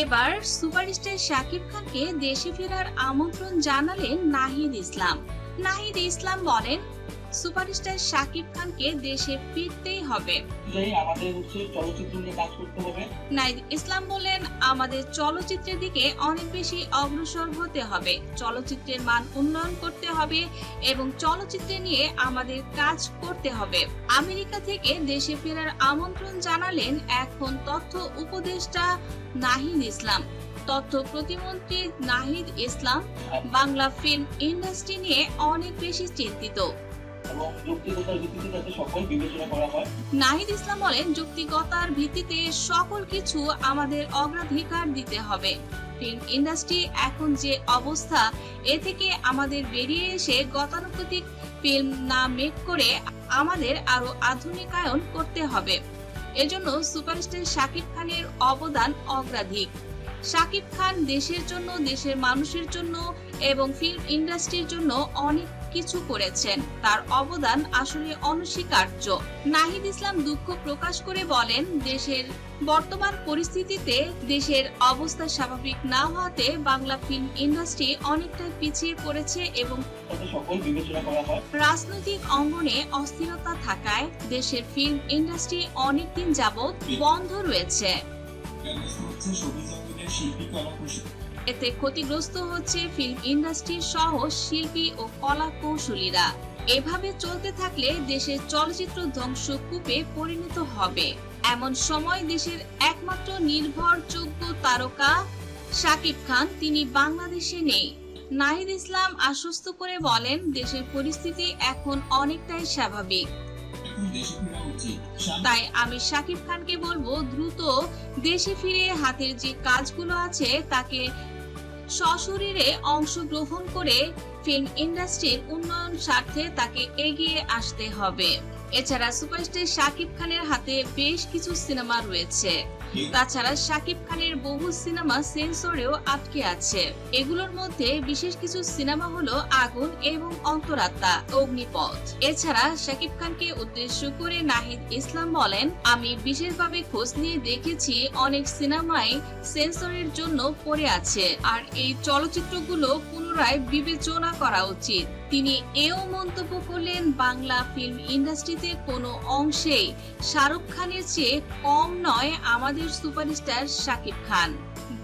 এবার সুপারস্টার শাকিব খানকে দেশে ফেরার আমন্ত্রণ জানালেন নাহিদ ইসলাম। নাহিদ ইসলাম বলেন সুপারস্টার শাকিব খানকে দেশে ফিরতেই হবে। নাইদ ইসলাম বললেন আমাদের চলচ্চিত্রের দিকে অনেক বেশি অগ্রসর হতে হবে। চলচ্চিত্রের মান উন্নয়ন করতে হবে এবং চলচ্চিত্রে নিয়ে আমাদের কাজ করতে হবে। আমেরিকা থেকে দেশে ফেরার আমন্ত্রণ জানালেন এখন তথ্য উপদেষ্টা নাহিদ ইসলাম। তথ্য প্রতিমন্ত্রী নাহিদ ইসলাম বাংলা ফিল্ম ইন্ডাস্ট্রি নিয়ে অনেক বেশি চিন্তিত। যৌক্তিকতার নাহিদ ইসলাম বলেন, যুক্তিগতার ভিত্তিতে সকল কিছু আমাদের অগ্রাধিকার দিতে হবে। ফিল্ম ইন্ডাস্ট্রি এখন যে অবস্থা, এ থেকে আমাদের বেরিয়ে এসে গতানুগতিক ফিল্ম না মেক করে আমাদের আরও আধুনিকায়ন করতে হবে। এজন্য সুপারস্টার শাকিব খানের অবদান অগ্রাধিক। শাকিব খান দেশের জন্য দেশের মানুষের জন্য এবং ফিল্ম ইন্ডাস্ট্রির জন্য অনেক কিছু করেছেন। তার অবদান আসলে অনস্বীকার্য। নাহিদ ইসলাম দুঃখ প্রকাশ করে বলেন দেশের বর্তমান পরিস্থিতিতে দেশের অবস্থা স্বাভাবিক না হওয়াতে বাংলা ফিল্ম ইন্ডাস্ট্রি অনেকটাই পিছিয়ে পড়েছে এবং রাজনৈতিক অঙ্গনে অস্থিরতা থাকায় দেশের ফিল্ম ইন্ডাস্ট্রি অনেকদিন যাবৎ বন্ধ রয়েছে। শিল্পী কলা কুশলী এতে ক্ষতিগ্রস্ত হচ্ছে ফিল্ম ইন্ডাস্ট্রি সহ শিল্পী ও কলা কৌশলীরা এভাবে চলতে থাকলে দেশের চলচ্চিত্র ধ্বংসকূপে পরিণত হবে। এমন সময় দেশের একমাত্র নির্ভরযোগ্য তারকা শাকিব খান, তিনি বাংলাদেশে নেই। নাহিদ ইসলাম আশ্বস্ত করে বলেন, দেশের পরিস্থিতি এখন অনেকটাই স্বাভাবিক। তাই আমি শাকিব খানকে বলব, দ্রুত দেশে ফিরে হাতের যে কাজগুলো আছে, তাকে সশরীরে অংশগ্রহণ করে ফিল্ম ইন্ডাস্ট্রির উন্নয়ন স্বার্থে তাকে এগিয়ে আসতে হবে। এছাড়া সুপারস্টার শাকিব খানের হাতে বেশ কিছু সিনেমা রয়েছে। তাছাড়া শাকিব খানের বহু সিনেমা সেন্সরেও আটকে আছে। এগুলোর মধ্যে বিশেষ কিছু সিনেমা হলো আগুন এবং অন্তরাত্মা, অগ্নিপথ। এছাড়া শাকিব খানকে উদ্দেশ্য করে নাহিদ ইসলাম বলেন, আমি বিশেষভাবে খোঁজ নিয়ে দেখেছি অনেক সিনেমাই সেন্সরের জন্য পড়ে আছে। আর এই চলচ্চিত্রগুলো পুনরায় বিবেচনা করা উচিত। তিনি এও মন্তব্য করলেন, বাংলা ফিল্ম ইন্ডাস্ট্রিতে কোনো অংশেই শাহরুখ খানের চেয়ে কম নয় আমাদের সুপারস্টার শাকিব খান।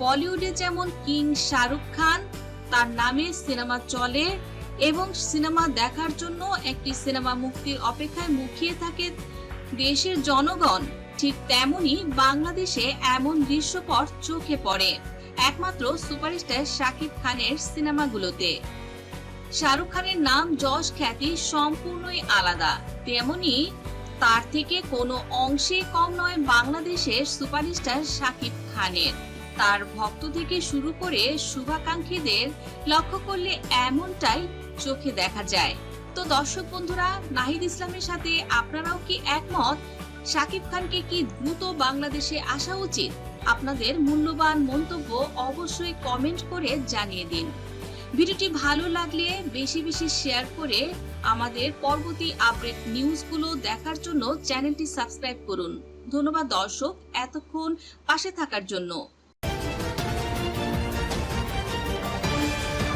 বলিউডে যেমন কিং শাহরুখ খান, তার নামে সিনেমা চলে এবং সিনেমা দেখার জন্য একটি সিনেমা মুক্তির অপেক্ষায় মুখিয়ে থাকে দেশের জনগণ, ঠিক তেমনি বাংলাদেশে এমন দৃশ্যপট চোখে পড়ে। একমাত্র সুপারস্টার শাকিব খানের সিনেমাগুলোতে। শাহরুখ খানের নাম যশ খ্যাতি সম্পূর্ণই আলাদা। তেমনি তার থেকে কোনো অংশে কম নয় বাংলাদেশের সুপারস্টার শাকিব খানের। তার ভক্ত থেকে শুরু করে শুভাকাঙ্ক্ষীদের লক্ষ্য করলে এমনটাই চোখে দেখা যায়। তো দর্শক বন্ধুরা, নাহিদ ইসলামের সাথে আপনারাও কি একমত শাকিব খানকে কি দ্রুত বাংলাদেশে আসা উচিত? আপনাদের মূল্যবান মন্তব্য অবশ্যই কমেন্ট করে জানিয়ে দিন। ভিডিওটি ভালো লাগলে বেশি বেশি শেয়ার করে আমাদের পরবর্তী আপডেট নিউজগুলো দেখার জন্য চ্যানেলটি সাবস্ক্রাইব করুন। ধন্যবাদ দর্শক, এতক্ষণ পাশে থাকার জন্য।